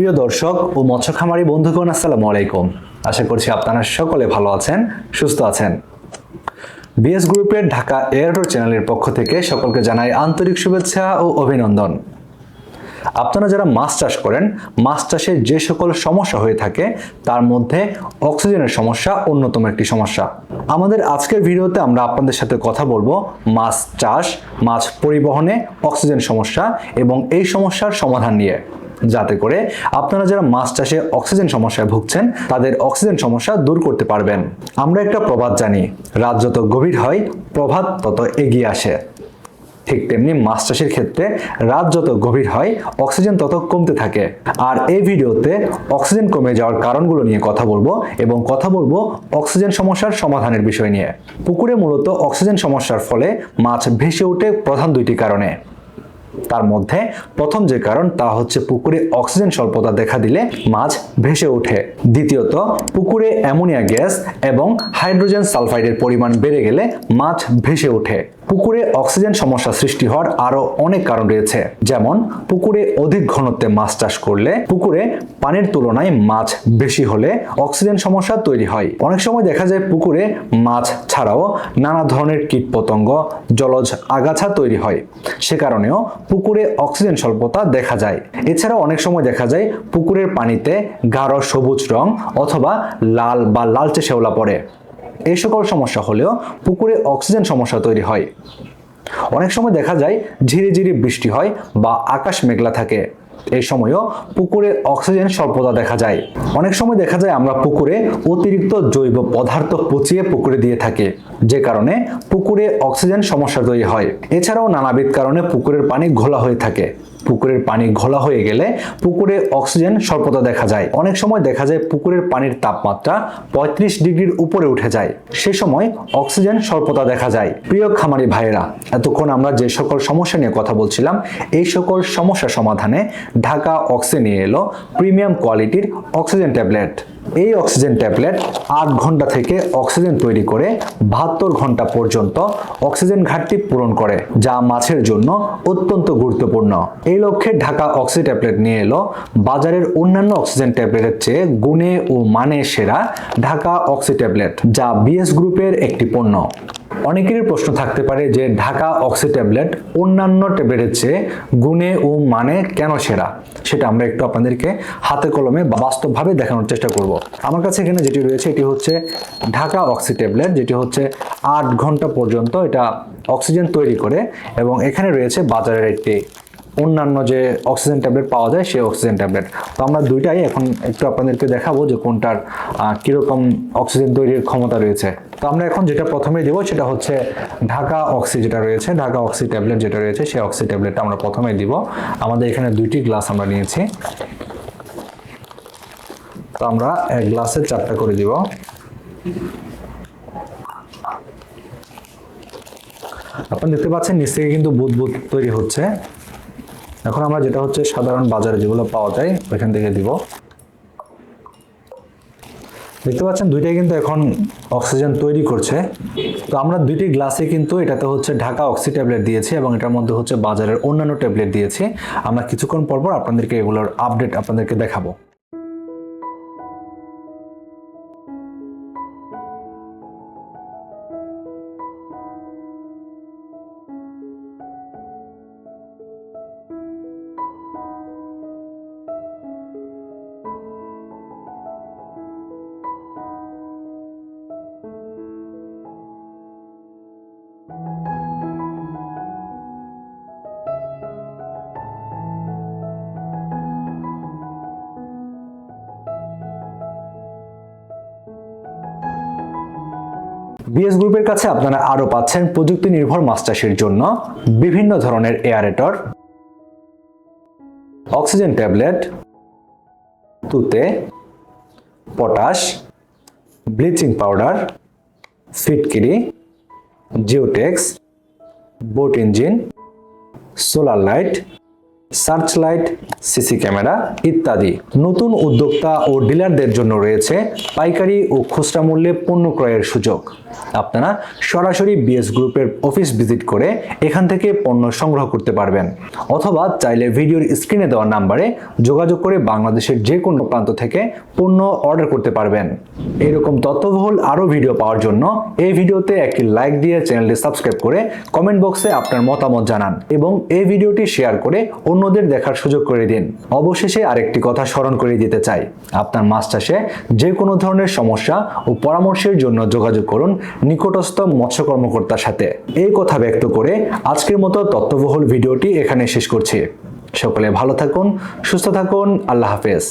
প্রিয় দর্শক ও মৎস্য খামারি বন্ধুগণ, আসসালামু আলাইকুম। আশা করছি আপনারা সকলে ভালো আছেন, সুস্থ আছেন। বিএস গ্রুপের ঢাকা এয়ারডোর চ্যানেলের পক্ষ থেকে সকলকে জানাই আন্তরিক শুভেচ্ছা ও অভিনন্দন। আপনারা যারা মাছ চাষ করেন, মাছ চাষে যে সকল সমস্যা হয়ে থাকে, তার মধ্যে অক্সিজেনের সমস্যা অন্যতম একটি সমস্যা। আমাদের আজকের ভিডিওতে আমরা আপনাদের সাথে কথা বলব মাছ চাষ, মাছ পরিবহনে অক্সিজেন সমস্যা এবং এই সমস্যার সমাধান নিয়ে। যাতে করে আপনারা যারা মাছ চাষে অক্সিজেন সমস্যায় ভুগছেন, তাদের অক্সিজেন সমস্যা দূর করতে পারবেন। আমরা একটা প্রবাদ জানি, রাত যত গভীর হয়, প্রভাত তত এগিয়ে আসে। ঠিক তেমনি মাছ চাষের ক্ষেত্রে রাত যত গভীর হয়, অক্সিজেন তত কমতে থাকে। আর এই ভিডিওতে অক্সিজেন কমে যাওয়ার কারণগুলো নিয়ে কথা বলব এবং কথা বলব অক্সিজেন সমস্যার সমাধানের বিষয় নিয়ে। পুকুরে মূলত অক্সিজেন সমস্যার ফলে মাছ ভেসে ওঠে প্রধান দুইটি কারণে। তার মধ্যে প্রথম যে কারণ তা হচ্ছে পুকুরে অক্সিজেন স্বল্পতা দেখা দিলে মাছ ভেসে ওঠে। দ্বিতীয়ত, পুকুরে অ্যামোনিয়া গ্যাস এবং হাইড্রোজেন সালফাইডের পরিমাণ বেড়ে গেলে মাছ ভেসে ওঠে। পুকুরে অক্সিজেন সমস্যা সৃষ্টি হওয়ার আরও অনেক কারণ রয়েছে। যেমন, পুকুরে অধিক ঘনত্বে মাছ চাষ করলে পুকুরে পানির তুলনায় মাছ বেশি হলে অক্সিজেন সমস্যা তৈরি হয়। অনেক সময় দেখা যায় পুকুরে মাছ ছাড়াও নানা ধরনের কীটপতঙ্গ, জলজ আগাছা তৈরি হয়। সে কারণেও পুকুরে অক্সিজেন স্বল্পতা দেখা যায়। এছাড়াও অনেক সময় দেখা যায় পুকুরের পানিতে গাঢ় সবুজ রং অথবা লাল বা লালচে শেওলা পড়ে। এই সকল সমস্যা হলেও পুকুরে অক্সিজেন সমস্যা তৈরি হয়। অনেক সময় দেখা যায় ঝিরি ঝিরি বৃষ্টি হয় বা আকাশ মেঘলা থাকে। এই সময়ও পুকুরে অক্সিজেন স্বল্পতা দেখা যায়। অনেক সময় দেখা যায় আমরা পুকুরে অতিরিক্ত জৈব পদার্থ পচিয়ে পুকুরে দিয়ে থাকি, যে কারণে পুকুরে অক্সিজেন সমস্যা তৈরি হয়। এছাড়াও নানাবিধ কারণে পুকুরের পানি ঘোলা হয়ে থাকে। পুকুরের পানি ঘোলা হয়ে গেলে পুকুরে অক্সিজেন স্বল্পতা দেখা যায়। অনেক সময় দেখা যায় পুকুরের পানির তাপমাত্রা পঁয়ত্রিশ ডিগ্রির উপরে উঠে যায়। সে সময় অক্সিজেন স্বল্পতা দেখা যায়। প্রিয় খামারি ভাইয়েরা, এতক্ষণ আমরা যে সকল সমস্যা নিয়ে কথা বলছিলাম, এই সকল সমস্যা সমাধানে ঢাকা অক্সিজেন নিয়ে এলো প্রিমিয়াম কোয়ালিটির অক্সিজেন ট্যাবলেট। এই অক্সিজেন ট্যাবলেট আট ঘণ্টা থেকে অক্সিজেন তৈরি করে বাহাত্তর ঘণ্টা পর্যন্ত অক্সিজেন ঘাটতি পূরণ করে, যা মাছের জন্য অত্যন্ত গুরুত্বপূর্ণ। এই লক্ষ্যে ঢাকা অক্সি ট্যাবলেট নিয়ে এলো বাজারের অন্যান্য অক্সিজেন ট্যাবলেটের চেয়ে গুণে ও মানে সেরা ঢাকা অক্সি ট্যাবলেট যা বিএস গ্রুপের একটি পণ্য। অনেকেরই প্রশ্ন থাকতে পারে যে ঢাকা অক্সি ট্যাবলেট অন্যান্য ট্যাবলেটের চেয়ে গুণে ও মানে কেন সেরা? সেটা আমরা একটু আপনাদেরকে হাতে কলমে বাস্তবভাবে দেখানোর চেষ্টা করব। আমার কাছে এখানে যেটি রয়েছে, এটি হচ্ছে ঢাকা অক্সি ট্যাবলেট, যেটি হচ্ছে আট ঘণ্টা পর্যন্ত এটা অক্সিজেন তৈরি করে এবং এখানে রয়েছে বাজারের একটি অন্যান্য যে অক্সিজেন ট্যাবলেট পাওয়া যায়, সেই অক্সিজেন ট্যাবলেট তো আমরা দুইটাই এখন একটু আপনাদেরকে দেখাবো যে কোনটার কীরকম অক্সিজেন তৈরির ক্ষমতা রয়েছে। তো আমরা এখন যেটা প্রথমে দিব সেটা হচ্ছে ঢাকা অক্সি যেটা রয়েছে, ঢাকা অক্সি ট্যাবলেট যেটা রয়েছে, সেই অক্সি ট্যাবলেটটা আমরা প্রথমে দিব। আমাদের এখানে দুইটি গ্লাস আমরা নিয়েছি। তো আমরা এক গ্লাসে চারটা করে দিব। আপনারা দেখতে পাচ্ছেন, নিচ থেকে কিন্তু বুদবুদ তৈরি হচ্ছে। এখন আমরা যেটা হচ্ছে সাধারণ বাজারে যেগুলো পাওয়া যায়, ওইখান থেকে দিব। দেখতে পাচ্ছেন দুইটাই কিন্তু এখন অক্সিজেন তৈরি করছে। তো আমরা দুইটি গ্লাসে কিন্তু এটাতে হচ্ছে ঢাকা অক্সি ট্যাবলেট দিয়েছি এবং এটার মধ্যে হচ্ছে বাজারের অন্যান্য ট্যাবলেট দিয়েছি। আমরা কিছুক্ষণ পরপর পর আপনাদেরকে এগুলোর আপডেট আপনাদেরকে দেখাবো। বিএস গ্রুপের কাছে আপনারা আরও পাচ্ছেন প্রযুক্তি নির্ভর চাষের জন্য বিভিন্ন ধরনের এয়ারেটর, অক্সিজেন ট্যাবলেট, তুতে, potash, bleaching powder ফিটকিরি Geotex, boat engine, solar light search light CC camera ইত্যাদি। নতুন উদ্যোক্তা ও ডিলারদের জন্য রয়েছে পাইকারি ও খুচরা মূল্যে পণ্য ক্রয়ের সুযোগ। আপনারা সরাসরি বিএস গ্রুপের অফিস ভিজিট করে এখান থেকে পণ্য সংগ্রহ করতে পারবেন। অথবা চাইলে ভিডিওর স্ক্রিনে দেওয়া নাম্বারে যোগাযোগ করে বাংলাদেশের যে কোনো প্রান্ত থেকে পণ্য অর্ডার করতে পারবেন। এরকম তথ্যবহুল আরও ভিডিও পাওয়ার জন্য এই ভিডিওতে একটি লাইক দিয়ে চ্যানেলটি সাবস্ক্রাইব করে কমেন্ট বক্সে আপনার মতামত জানান এবং এই ভিডিওটি শেয়ার করে অন্যদের দেখার সুযোগ করে দিন। অবশেষে আরেকটি কথা স্মরণ করে দিতে চাই। আপনার মাছ যে কোনো ধরনের সমস্যা ও পরামর্শের জন্য যোগাযোগ করুন নিকটস্থ মৎস্য কর্মকর্তার সাথে। এই কথা ব্যক্ত করে আজকের মতো তত্ত্ববহুল ভিডিওটি এখানে শেষ করছি। সকলে ভালো থাকুন, সুস্থ থাকুন, আল্লাহ হাফেজ।